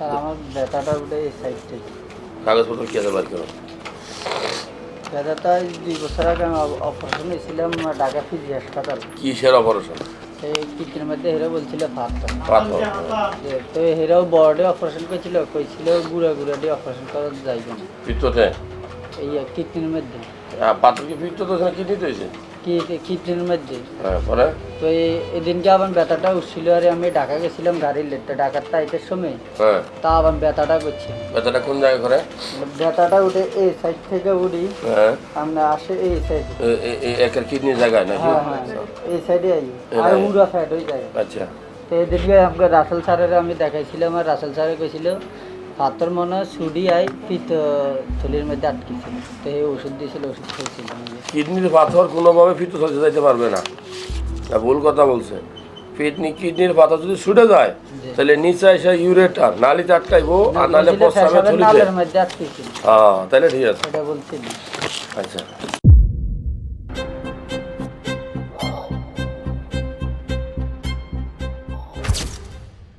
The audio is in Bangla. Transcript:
স্যার আমার ব্যথাটা উঠে এই সাইড কাগজপত্র কি আছে করো ব্যথাটা এই দুই বছর আগে আমি অপারেশন হয়েছিলাম ঢাকা ফিজি হাসপাতাল। কিসের অপারেশন সেই কিডনির মধ্যে হেরো বলছিল পাথর তো হেরাও বড়ে অপারেশন করেছিল কইছিল গুড়া গুড়া দিয়ে অপারেশন করা যাইবে না। পিত্ততে? এই কিডনির মধ্যে। পাথর কি পিত্ত তো কিডনিতে হয়েছে? কি মধ্যে পরে তো এদিনকে আবার ব্যথাটা উঠছিল আর আমি ঢাকা গেছিলাম গাড়ির লেটটা ঢাকার টাইটের সময়। হ্যাঁ। তা আবার ব্যথাটা করছে। ব্যথাটা কোন জায়গায় করে ব্যথাটা উঠে এই সাইড থেকে উঠি। হ্যাঁ। আমরা আসে এই সাইডে একের কিডনির জায়গায় নাকি? হ্যাঁ এই সাইডে আই। আর উড়া সাইড হয়ে যায়। আচ্ছা। তো এদিকে আমাকে রাসেল স্যারের আমি দেখাইছিলাম আর রাসেল স্যারে কইছিল পাথর মনে হয় সুডি আই পিত থলির মধ্যে আটকেছিল। তো এই ওষুধ দিয়েছিল ওষুধ খেয়েছিলাম আমি। কিডনির পাথর কোনোভাবে ফিতো চলতে যাইতে পারবে না। তা ভুল কথা বলছে। কিডনি কিডনির পাথর যদি ছুটে যায় তাহলে নিচে এসে ইউরেটার নালিতে আটকাইবো আর নালে প্রস্রাবে মধ্যে আটকেছিল। হ্যাঁ তাহলে ঠিক আছে। আচ্ছা।